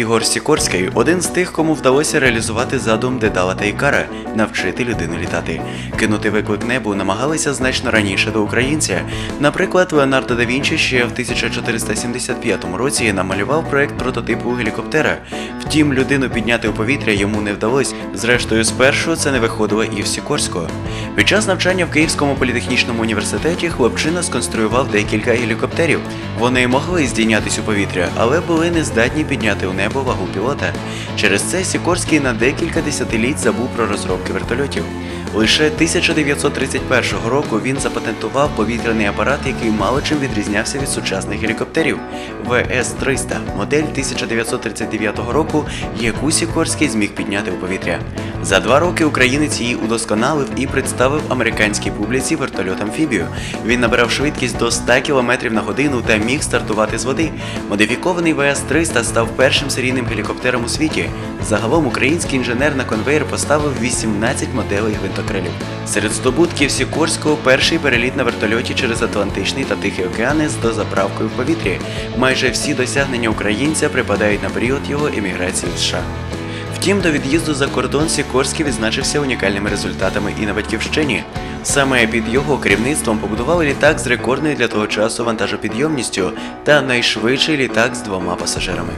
Ігор Сікорський один з тих, кому вдалося реалізувати задум Дедала та Ікара навчити людину літати. Кинути виклик небу намагалися значно раніше до українця. Наприклад, Леонардо да Вінчі ще в 1475 році намалював проект прототипу гелікоптера. Втім, людину підняти у повітря йому не вдалось. Зрештою, спершу це не виходило і в Сікорського. Під час навчання в Київському політехнічному університеті хлопчина сконструював декілька гелікоптерів. Вони могли здійнятись у повітря, але були не здатні підняти у небо вагу пілота. Через це Сікорський на декілька десятиліть забув про розробки вертольотів. Лише 1931 року він запатентував повітряний апарат, який мало чим відрізнявся від сучасних гелікоптерів ВС-300, модель 1939 року, яку Сікорський зміг підняти у повітря. За два роки українець її удосконалив і представив американській публіці вертольот амфібію. Він набирав швидкість до 100 км на годину та міг стартувати з води. Модифікований ВС-300 став першим серійним гелікоптером у світі. Загалом український інженер на конвейер поставив 18 моделей гвинтокрилів. Серед здобутків Сікорського перший переліт на вертольоті через Атлантичний та Тихий океани з дозаправкою в повітрі. Майже всі досягнення українця припадають на період його еміграції в США. Втім, до від'їзду за кордон Сікорський відзначився унікальними результатами і на батьківщині. Саме під його керівництвом побудували літак з рекордною для того часу вантажопідйомністю та найшвидший літак з двома пасажирами.